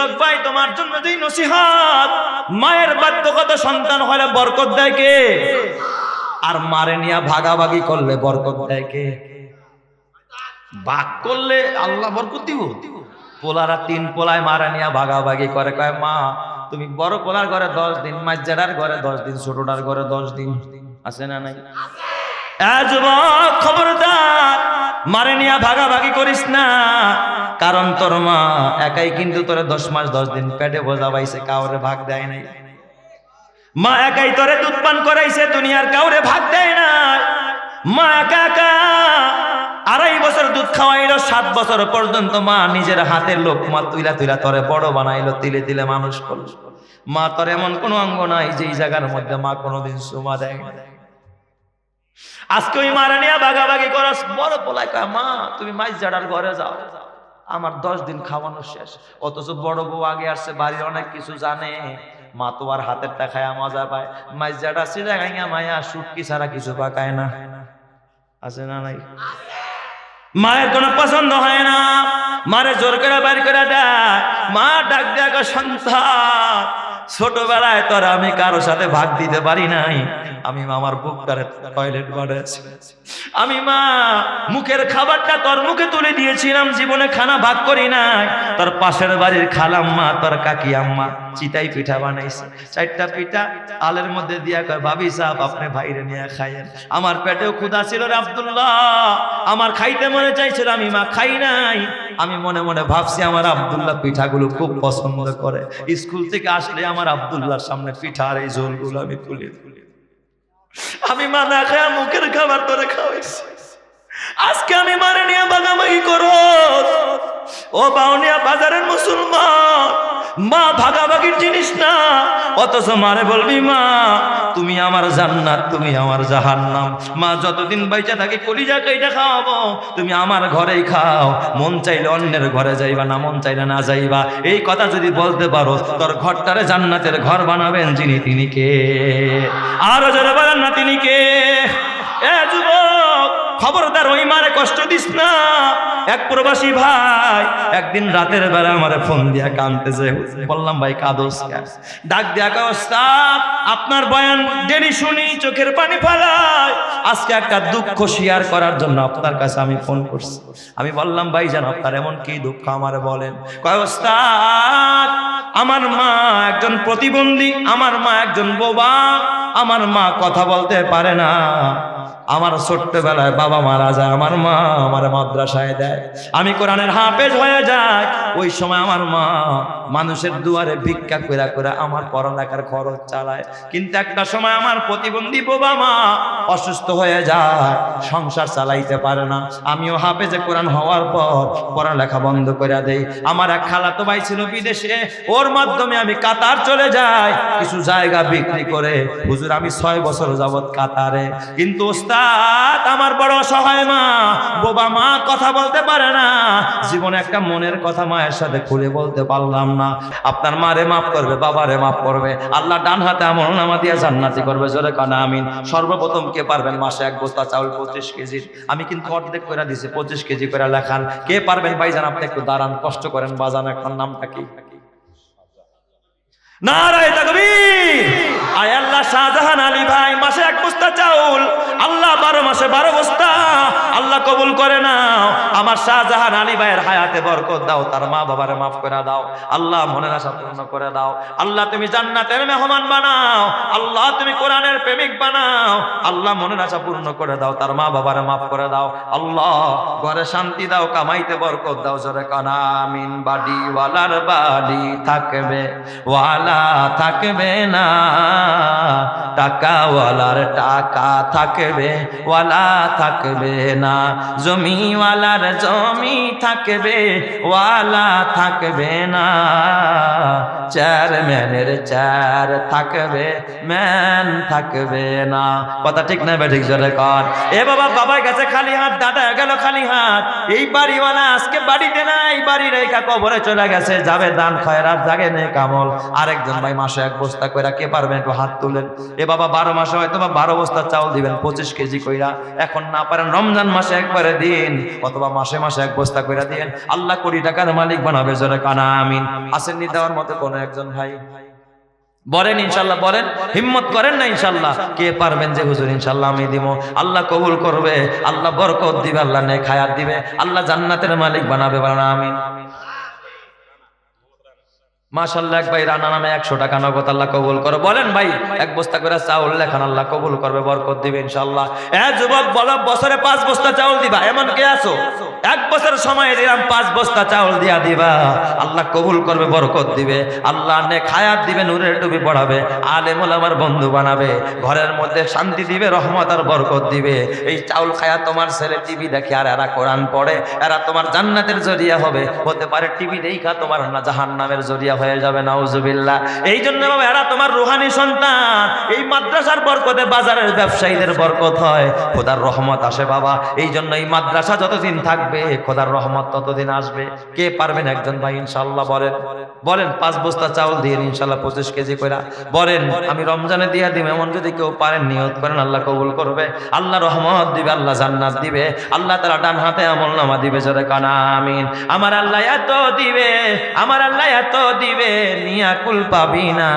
যুবক ভাই তোমার জন্য যেই নসিহাত। মায়ের বাধ্যগত সন্তান হলে বরকত দেয় কে? আর মারে নিয়া ভাগাভাগি করলে বরকত দেয় কে? ভাগ করলে আল্লাহ বরকত দিব। পোলারা তিন পোলায় মারা নিয়া ভাগাভাগি করে, কয়, মা, তুমি বড় পোলার ঘরে দশ দিন মাজ্জাডার ঘরে দশ দিন, ছোটটার ঘরে দশ দিন। আছে না নাই? যুবক, খবরদার। মারে নিয়া ভাগাভাগি করিস না। কারণ তোর মা একাই কিন্তু তোরে দশ মাস, দশ দিন পেটে বোঝা পাইছে, কাউরে ভাগ দেয় নাই। মা একাই তোরে দুধ পান করাইছে, দুনিয়ার কাউরে ভাগ দেয় না মা একা একা আড়াই বছর দুধ খাওয়াইলো, সাত বছর পর্যন্ত মা নিজের হাতের লোক মা তুইলা তুইলা তরে বড় বানাইলো, তিলে তিলে মানুষ করল। মা তোর এমন কোনো অঙ্গ নাই যে জায়গার মধ্যে মা কোনোদিন সুমা দেয়। আজকে ওই মারা নিয়ে বাগাবাগি করাস, বড় পোলায় কয়, মা, তুমি মাইজ জাডার ঘরে যাও। আমার দশ দিন খাওয়ানো শেষ। অথচ বড় বউ আগে আসছে, বাড়ির অনেক কিছু জানে। মা তো আর হাতেরটা খায়া মজা পায়। মাইজ জাডা সিজা গাইয়া মায়া সুটকি ছাড়া কিছু পাকায় না। আছে না নাই? মায়ের কোনো পছন্দ হয় না। মারে জোর করে বাড়ি করে দেয়। মা ডাক দেয় সন্তান ছোটবেলায় তোর আমি কারও সাথে ভাগ দিতে পারি নাই। আমি আমার বুকটারে টয়লেট বাড়াইছি আমি মা, মুখের খাবারটা তোর মুখে তুলে দিয়েছিলাম, জীবনে খানা ভাগ করি নাই। তোর পাশের বাড়ির খালাম্মা, তোর কাকি আম্মা চিতাই পিঠা বানাইছে। চারটা পিঠা আলের মধ্যে দিয়া কয়, ভাবি সাহেব, আপনি ভাইরে নিয়ে খাইয়েন আমার পেটেও ক্ষুধা ছিল রে আব্দুল্লাহ। আমার খাইতে মনে চাইছিল, আমি মা খাই নাই। আমি মনে মনে ভাবছি, আমার আব্দুল্লাহ পিঠাগুলো খুব পছন্দ করে। স্কুল থেকে আসলে আমার আব্দুল্লাহর সামনে পিঠা আর এই ঝোলগুলো আমি তুলে তুলি আমি মা না খায় মুখের খাবার তোরে খাওয়াইছি। আজকে আমি মারে নিয়ে ভাগাভাগি করো। ও বাউনিয়া বাজারের মুসলমান। মা ভাগাভাগির জিনিস না। অথচ মারে বলবি, মা, তুমি আমার জান্নাত, তুমি আমার জাহান্নাম। মা, যতদিন বাইচা থাকি কলিজা কেইটা খাওয়াবো। তুমি আমার ঘরেই খাও। মন চাইলে অন্যের ঘরে যাইবা না, মন চাইলে না যাইবা। এই কথা যদি বলতে পারো, তোর ঘরটারে জান্নাতের ঘর বানাবেন যিনি তিনি কে? আরও যারা বলেন না তিনি কে? এ যুবক! খবরদার, ওই মারে কষ্ট দিস না। এক প্রবাসী ভাই একদিন রাতের বেলা আমারে ফোন দিয়া কানতেছে বললাম ভাই কাদোস ডাক দিয়া কাস্তা আপনার বয়ান ডেলি শুনি, চোখের পানি ফেলায় আজকে একটা দুঃখ শেয়ার করার জন্য আপনার কাছে আমি ফোন করছি। আমি বললাম, ভাই জান, আপনার এমন কি দুঃখ আমার বলেন? কয়, ওস্তাদ, আমার মা একজন প্রতিবন্ধী, আমার মা একজন বোবা, আমার মা কথা বলতে পারে না। আমার ছোট্টবেলায় বাবা মারা যায়, আমার মা আমার মাদ্রাসায় দেয়। আমি কোরআনের হাফেজ হয়ে যায় ওই সময় আমার মা মানুষের দুয়ারে ভিক্ষা করে করে আমার পড়ালেখার খরচ চালায়। কিন্তু একটা সময় আমার প্রতিবন্ধী বাবা মা অসুস্থ হয়ে যায়, সংসার চালাইতে পারে না। আমিও হাফেজে কোরআন হওয়ার পর পড়ালেখা বন্ধ করে দেই। আমার এক খালাতো ভাই ছিল বিদেশে, ওর মাধ্যমে আমি কাতার চলে যাই, কিছু জায়গা বিক্রি করে। হুজুর, আমি ছয় বছর যাবত কাতারে। কিন্তু ওস্তাদ, আমার বড় অসহায় মা বোবা মা কথা বলতে পারে না। জীবনে একটা মনের কথা মায়ের সাথে খুলে বলতে পারলাম না। আপনার মারে মাফ করবে বাবারে মাফ করবে। আল্লাহ ডান হাতে আমল নামা দিয়া জান্নাতি করবে, জোরে কানা, আমিন। সর্বপ্রথম কে পারবেন মাসে এক বস্তা চাউল, পঁচিশ কেজি? আমি কিন্তু অর্ধেক করে দিছি, পঁচিশ কেজি করে লেখান। কে পারবেন ভাইজান, আপনি একটু দাঁড়ান, কষ্ট করেন। বাজান এখন নামটা কি? নারায় তাকবীর! আয় আল্লাহ শাহজাহান আলী ভাই, মাসে এক বস্তা চাউল। আল্লাহ বারো মাসে বারো বস্তা। আল্লাহ কবুল করে নাও। আমার শাহজাহান আলী ভাইয়ের হায়াতে বরকত দাও, তার মা বাবারে মাফ করে দাও। আল্লাহ মনের আশা পূর্ণ করে দাও। আল্লাহ তুমি জান্নাতের মেহমান বানাও। আল্লাহ তুমি কোরআনের প্রেমিক বানাও। আল্লাহ মনের আশা পূর্ণ করে দাও, তার মা বাবারে মাফ করে দাও। আল্লাহ ঘরে শান্তি দাও, কামাইতে বরকত দাও, জোরে কানা, আমিন। বাড়ি ওয়ালার বাড়ি থাকবে, ওয়ালা থাকবে না। টাকাওয়ালার টাকা থাকবে ওয়ালা থাকবে না। জমিওয়ালার জমি থাকবে ওয়ালা থাকবে না। চেয়ারম্যানের চেয়ার থাকবে, ম্যান থাকবে না। কথা ঠিক না ঠিক জোরে কর। এ বাবা, বাবার কাছে খালি হাত, দাদা গেল খালি হাত। এই বাড়িওয়ালা আজকে বাড়িতে নাই, বাড়ি রেখা কবরে চলে গেছে, যাবে দান খয়রাত জাগে নে কামল। আরেকজন ভাই মাসে এক বস্তা কইরা, কে পারবেন একটু হাত তুলেন? এ বাবা, বারো মাসে হয়তো বা বারো বস্তা চাউল দিবেন, পঁচিশ কেজি কইরা। এখন না পারেন রমজান মাসে একবারে দিন, অথবা মাসে মাসে এক বস্তা কইরা দিন আল্লাহ কোটি টাকার মালিক বানাবে জোরে কানা আমিন। আসেননি দেওয়ার মতো কোনো একজন ভাই। বলেন ইনশাল্লাহ, বলেন। হিম্মত করেন না ইনশাল্লাহ। কে পারবেন যে হুজুর, ইনশাল্লাহ আমি দিব। আল্লাহ কবুল করবে। আল্লাহ বরকত দিবে, আল্লাহ নে খায়াত দিবে। আল্লাহ জান্নাতের মালিক বানাবে বানা আমিন। মাশাল্লাহ এক ভাই রানা নামে একশো টাকা নগদ আল্লাহ কবুল করো। বলেন ভাই, এক বস্তা করে চাউল লেখান, আল্লাহ কবুল করবে, বরকত দিবে ইনশাল্লাহ এ যুবক, বলো, বছরে পাঁচ বস্তা চাউল দিবা। এমন কে আছো? এক বছর সময় দিলাম, পাঁচ বস্তা চাউল দিয়া দিবা। আল্লাহ কবুল করবে, বরকত দিবে। আল্লাহ নে খায়াত দিবে, নূরের ডুবি পড়াবে আলেমুল আমার বন্ধু বানাবে, ঘরের মধ্যে শান্তি দিবে, রহমত আর বরকত দিবে। এই চাউল খায়া তোমার ছেলে টিভি দেখে, আর এরা কোরআন পড়ে, এরা তোমার জান্নাতের জরিয়া হবে। হতে পারে টিভি দেখা তোমার না জাহান নামের জরিয়া হয়ে যাবে, নাউজুবিল্লাহ। এই জন্য বাবা, এরা তোমার রুহানি সন্তান। এই মাদ্রাসার বরকতে বাজারের ব্যবসায়ীদের বরকত হয়। খোদার রহমত আসে বাবা। এই জন্য এই মাদ্রাসা যতদিন থাকবে খোদার রহমত ততদিন আসবে। কে পারবেন? একজন ভাই ইনশাল্লাহ বলেন। বলেন, পাঁচ বস্তা চাউল দিয়ে ইনশাল্লাহ পঁচিশ কেজি করে বলেন, আমি রমজানে দিয়ে দিব এমন যদি কেউ পারেন, নিয়ত করেন, আল্লাহ কবুল করবে। আল্লাহ রহমত দিবে, আল্লাহ জান্নাত দিবে। আল্লাহ তারা ডান হাতে আমল নামা দিবে, জোরে কানা, আমিন। আমার আল্লাহ এত দিবে, আমার আল্লাহ এত দিবে, নিয়া কুল পাবি না।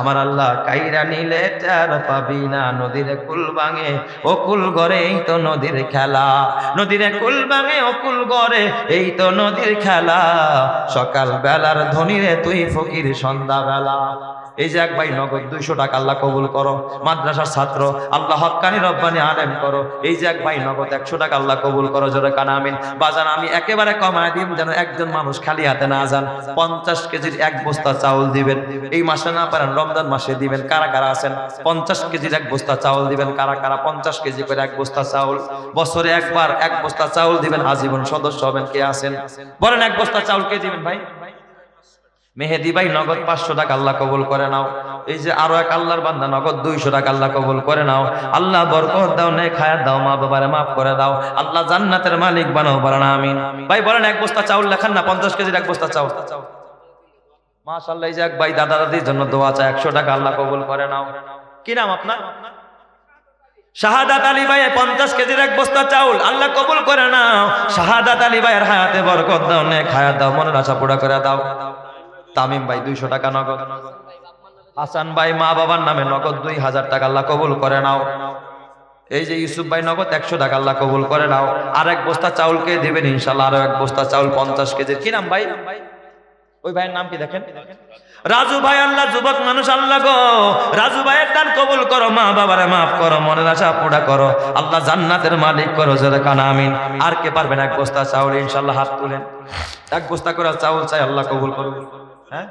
আমার আল্লাহ কাইরা নিলে চার পাবি না। নদীর কুল ভাঙে, ও কুল এই তো নদীর খেলা। নদীর কুল ভাঙে, ও কুল গড়ে? এই তো নদীর খেলা। সকাল বেলার ধনীরে তুই ফকির সন্ধ্যা বেলা এই যে এক ভাই, নগদ দুইশো টাকা আল্লাহ কবুল করো। মাদ্রাসার ছাত্র, আল্লাহ হক্কানি রব্বানি আলেম করো। এই যে এক ভাই, নগদ একশো টাকা আল্লাহ কবুল করো, জোরে কানা আমিন। বাজান, আমি একেবারে কমায় দিব যেন একজন মানুষ খালি হাতে না যান। পঞ্চাশ কেজির এক বস্তা চাউল দিবেন। এই মাসে না পারেন, রমজান মাসে দিবেন। কারা কারা আছেন? পঞ্চাশ কেজির এক বস্তা চাউল দিবেন। কারা কারা? পঞ্চাশ কেজি করে এক বস্তা চাউল। বছরে একবার এক বস্তা চাউল দিবেন। আজীবন সদস্য হবেন। কে আছেন? বলেন, এক বস্তা চাউল কে দিবেন ভাই? মেহেদি ভাই নগদ পাঁচশো টাকা আল্লাহ কবল করে নাও। এই যে আরও এক আল্লাহর বান্দা, নগদ দুইশো টাকা আল্লাহ কবল করে নাও। আল্লাহ বরকত দাও নে খায়াত দাও, মা বাবারে মাফ করে দাও। আল্লাহ জান্নাতের মালিক বানাও বানানা আমিন। ভাই বলেন, এক বস্তা চাউল লেখান না, পঞ্চাশ কেজির এক বস্তা চাউল। মাশাল্লাহ এই যে এক ভাই দাদা দাদির জন্য দোয়া চায়, একশো টাকা আল্লাহ কবুল করে নাও। কি নাম আপনার? শাহাদাত আলী ভাই পঞ্চাশ কেজির এক বস্তা চাউল আল্লাহ কবুল করে নাও। শাহাদাত আলী ভাইয়ের হায়াতে বরকত দাও নে খায়াত দাও, মনের আশা পুরা করে দাও। তামিম ভাই দুইশো টাকা নগদ। হাসান ভাই মা বাবার নামে নগদ দুই হাজার টাকা আল্লাহ কবুল করে নাও। এই যে ইউসুফ ভাই নগদ একশো টাকা আল্লাহ কবুল করে নাও। আর এক বস্তা চাউলকে দিবেন ইনশাল্লাহ আরও এক বস্তা চাউল পঞ্চাশ কেজির কি নাম ভাই? ওই ভাইয়ের নাম কি দেখেন? রাজু ভাই আল্লাহ, যুবক মানুষ আল্লাহ গো। রাজু ভাইয়ের দান কবুল করো, মা বাবারে মাফ করো, মনের আশা পুরা করো। আল্লাহ জান্নাতের মালিক করো জোরে কানা আমিন। আর কে পারবেন এক বস্তা চাউল? ইনশাল্লাহ হাত তুলেন। এক বস্তা করে চাউল চাই, আল্লাহ কবুল করো হ্যাঁ?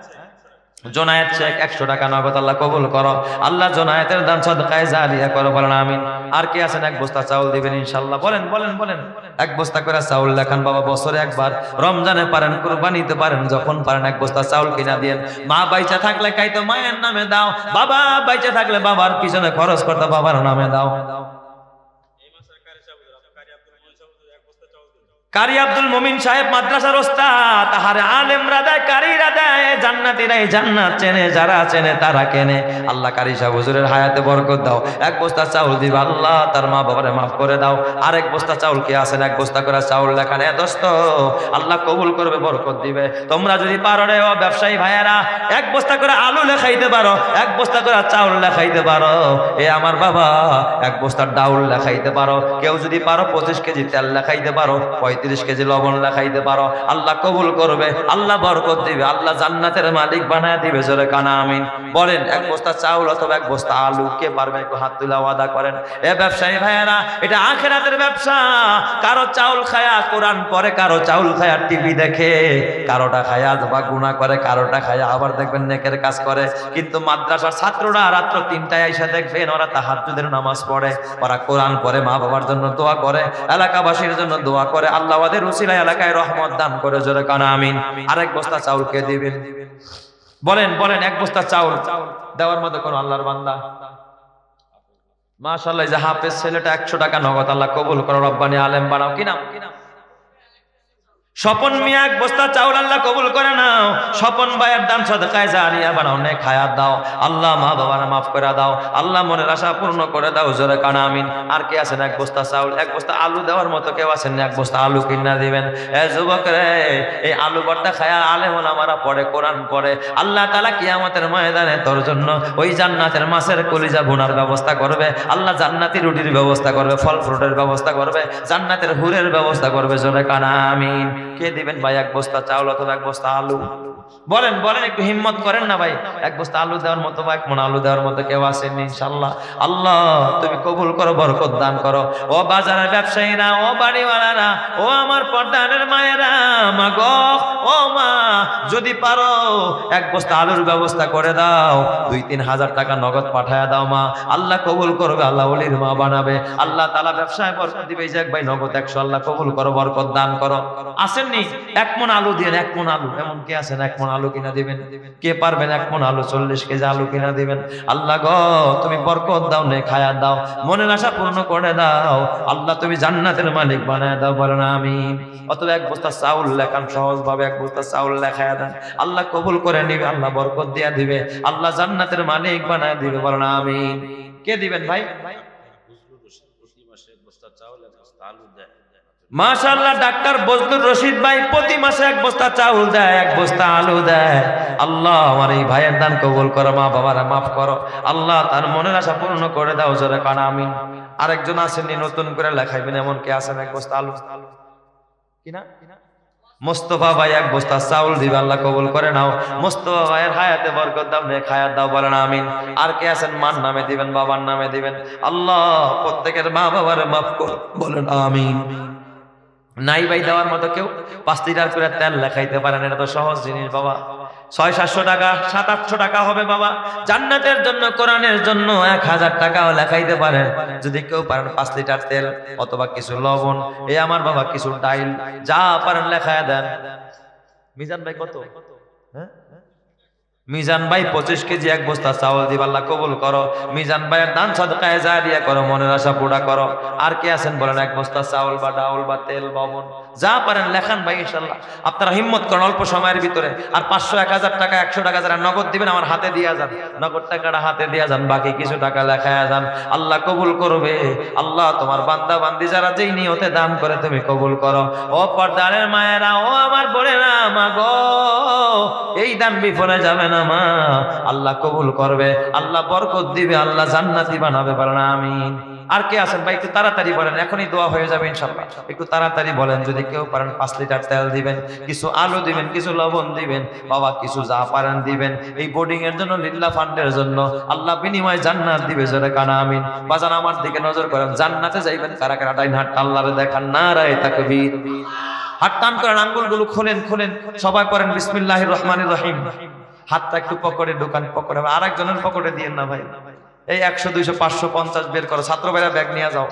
জোনায়েত শেখ একশো টাকা নগদ আল্লাহ কবুল করো। আল্লাহ জোনায়েতের দান সদকায় জালিয়া করো, বলেন আমিন। আর কে আছেন? এক বস্তা চাউল দিবেন ইনশাল্লাহ বলেন বলেন বলেন। এক বস্তা করে চাউল লেখান বাবা, বছরে একবার। রমজানে পারেন, কুরবানিতে পারেন, যখন পারেন, এক বস্তা চাউল কিনা দিয়েন। মা বাইচা থাকলে কাইতো মায়ের নামে দাও। বাবা বাইচা থাকলে বাবার পিছনে খরচ করতে, বাবার নামে দাও। কারি আব্দুল মমিন সাহেব মাদ্রাসার ওস্তাদ, তাহারে আলেমরা দেয়, কারিরা দেয়, জান্নাতিরাই জান্নাত চেনে, যারা চেনে তারা কেনে। আল্লাহ কারি সাহেব, হুজুরের হায়াতে বরকত দাও। এক বস্তা চাউল দিবা আল্লাহ, তার মা বাবারে মাফ করে দাও। আরেক বস্তা চাউল কে আছেন, এক বস্তা করে চাউল লেখান এ দোস্ত, আল্লাহ কবুল করবে, বরকত দিবে। তোমরা যদি পারো রে, ও ব্যবসায়ী ভাইয়েরা, এক বস্তা করে আলু লেখাইতে পারো, এক বস্তা করে চাউল লেখাইতে পারো। এ আমার বাবা, এক বস্তা ডাউল লেখাইতে পারো। কেউ যদি পারো, পঁচিশ কেজি তেল লেখাইতে পারো। পঁয়ত্রিশ কেজি লবণ লেখাইতে পারো। আল্লাহ কবুল করবে, আল্লাহ বরকত দিবে, আল্লাহ জান্নাতের মালিক বানায় দিবে, জোরে কানা আমিন। বলেন, এক বস্তা চাউল অথবা এক বস্তা আলু, কে পারবে একটু হাত তুলে ওয়াদা করেন? এ ব্যবসায়ী ভাইয়েরা, এটা আখেরাতের ব্যবসা। কারও চাউল খায়া কোরআন পরে কারও চাউল খায়া টিভি দেখে, কারোটা খায়া বা গুণা করে, কারোটা খায়া আবার দেখবেন নেকের কাজ করে। কিন্তু মাদ্রাসার ছাত্ররা রাত্র তিনটায় এসে দেখবেন, ওরা তাহাজ্জুদের নামাজ পড়ে, ওরা কোরআন পরে মা বাবার জন্য দোয়া করে, এলাকাবাসীর জন্য দোয়া করে, আল্লাহ ওদের উসিলা এলাকায় রহমত দান করে জোরে কানা আমিন। আরেক বস্তা চাউল কে দিবেন? বলেন বলেন, এক বস্তা চাউল। দেওয়ার মধ্যে কোন আল্লাহর বান্দা? মাশাল্লাহ যে হাফেজ ছেলেটা একশো টাকা নগদ, আল্লাহ কবুল করো, রব্বানি আলেম বানাও। কি নাম? স্বপন মিয়া এক বস্তা চাউল আল্লাহ কবুল করে নাও। স্বপন ভাইয়ের দান সদকায় জারিয়া বানাও নে খায়াত দাও। আল্লাহ মা বাবারা মাফ করে দাও। আল্লাহ মনের আশা পূর্ণ করে দাও, জোরে কানা আমিন। আর কে আছেন এক বস্তা চাউল, এক বস্তা আলু দেওয়ার মতো কেউ আছেন এক বস্তা আলু কিনা দিবেন। এ যুবক রে, এই আলু ভর্তা খায়া আলেমন আমারা পড়ে, কোরআন পড়ে। আল্লাহ তালা কি কিয়ামতের ময়দানে তোর জন্য ওই জান্নাতের মাছের কলিজা বোনার ব্যবস্থা করবে। আল্লাহ জান্নাতি রুটির ব্যবস্থা করবে, ফল ফ্রুটের ব্যবস্থা করবে, জান্নাতের হুরের ব্যবস্থা করবে, জোরে কানা আমিন। কে দিবেন ভাই? এক বস্তা চাউল অথবা এক বস্তা আলু? বলেন বলেন, একটু হিম্মত করেন না ভাই? এক বস্তা আলু দেওয়ার মতো বা এক মন আলু দেওয়ার মতো কেউ আসেন ইনশাল্লাহ? আল্লাহ, তুমি কবুল করো, বরকত দান করো। ও বাজারের ব্যবসায়ীরা, ও বাড়িওয়ালারা, ও আমার পর্দানের মায়েরা মা গো ও মা, যদি পারো, এক বস্তা আলুর ব্যবস্থা করে দাও। দুই, তিন হাজার টাকা নগদ পাঠায় দাও মা। আল্লাহ কবুল করবে, আল্লাহ ওলির মা বানাবে। আল্লাহ তালা ব্যবসায় বরকত দিবে, এই যে এক ভাই নগদ একশো, আল্লাহ কবুল করো, বরকত দান করো। আসেননি এক মন আলু দিবেন এক মন আলু। এমন কে আছেন? এক মন আলু কিনা দিবেন? কে পারবেন এক মন আলু চল্লিশ কেজি আলু কিনা দিবেন? আল্লাহ গো, তুমি বরকত দাও নে খায়া দাও, মনের আশা পূর্ণ করে দাও। আল্লাহ, তুমি জান্নাতের মালিক বানায় দাও, বলেন আমি অথবা এক বস্তা চাউল লেখান সহজ ভাবে এক বস্তা চাউল লেখায় দেন। আল্লাহ কবুল করে নিবে, আল্লাহ বরকত দিয়া দিবে। আল্লাহ জান্নাতের মালিক বানায় দিবে, বলেন আমি কে দিবেন ভাই? মাশাআল্লাহ, ডাক্তার বজলুর রশিদ ভাই, প্রতি মাসে এক বস্তা চাউল দেয়, এক বস্তা আলু দেয়। আল্লাহ, আমার এই ভাইয়ের দান কবুল করো, মা বাবারা মাফ করো। আল্লাহ, তার মনের আশা পূর্ণ করে দাও, জোরে কানা আমি আরেকজন আসেননি, নতুন করে লেখাইবেন, এমন কে আছেন? এক বস্তা আলু। কিনা মোস্তফা ভাই, এক বস্তা চাউল দিবে, আল্লাহ কবুল করে নাও। মোস্তফা ভাইয়ের হায়াতে বরকত দাও নে খায়াত দাও, বলেন, আমিন। আর কে আছেন? মার নামে দিবেন, বাবার নামে দিবেন। আল্লাহ, প্রত্যেকের মা বাবার মাফ কর বলেন, আমিন। নাই ভাই দেওয়ার মতো কেউ পাঁচ লিটার করে তেল লেখাইতে পারেন, এটা তো সহজ জিনিস বাবা। ছয়, সাতশো টাকা, সাত, আটশো টাকা হবে বাবা। জান্নাতের জন্য, কোরআনের জন্য এক হাজার টাকাও লেখাইতে পারেন। যদি কেউ পারেন পাঁচ লিটার তেল অথবা কিছু লবণ, এই আমার বাবা কিছু ডাইল, যা পারেন লেখায় দেন। মিজান ভাই কত? হ্যাঁ? মিজান ভাই পঁচিশ কেজি এক বস্তা চাউল দিব কবুল করো। মিজান ভাইয়ের দান সদকায় যা দিয়া করো, মনের আশা পুরা করো। আর কে আছেন বলেন, এক বস্তা চাউল বা ডাউল বা তেল বাবন যা পারেন লেখান ভাই ইনশাল্লাহ আপনারা হিম্মত করেন অল্প সময়ের ভিতরে। আর পাঁচশো, এক হাজার টাকা, একশো টাকা যারা নগদ দিবেন, আমার হাতে দিয়া যান। নগদ টাকাটা হাতে দিয়া যান, বাকি কিছু টাকা লেখায় যান। আল্লাহ কবুল করবে। আল্লাহ তোমার বান্দা বান্দি যারা যেই নিয়তে দান করে, তুমি কবুল করো। ও পর্দারের মায়েরা, ও আমার বোনেরা, মা গো। এই দান বিফলে যাবে না, মা। আল্লাহ কবুল করবে, আল্লাহ বরকত দিবে, আল্লাহ জান্নাতি বানাবে, বলেন আমিন। আর কে আছেন? ভাই, একটু তাড়াতাড়ি বলেন, এখনই দোয়া হয়ে যাবে ইনশাল্লাহ একটু তাড়াতাড়ি বলেন, যদি কেউ পারেন পাঁচ লিটার তেল দিবেন, কিছু আলু দিবেন, কিছু লবণ দিবেন, বাবা, কিছু যা পারেন দিবেন। এই বোর্ডিং এর জন্য লিল্লা ফান্ডের জন্য, আল্লাহ বিনিময় জান্নাত দিবে, জোরে কানা আমিন। বাজান, আমার দিকে নজর করেন, জান্নাতে যাইবেন, কারা কারা ডাইন হাট আল্লাহরে দেখান না রায় তাকবীর। হাত টান করেন আঙ্গুলগুলো খোলেন খোলেন। সবাই পড়েন বিসমিল্লাহ রহমানির রহিম। হাতটা একটু পকেটে দোকান পকেটে আর একজনের পকেটে দিয়ে না ভাই। এই একশো, দুইশো, পাঁচশো, পঞ্চাশ বের করো। ছাত্র ভাইরা ব্যাগ নিয়ে যাও।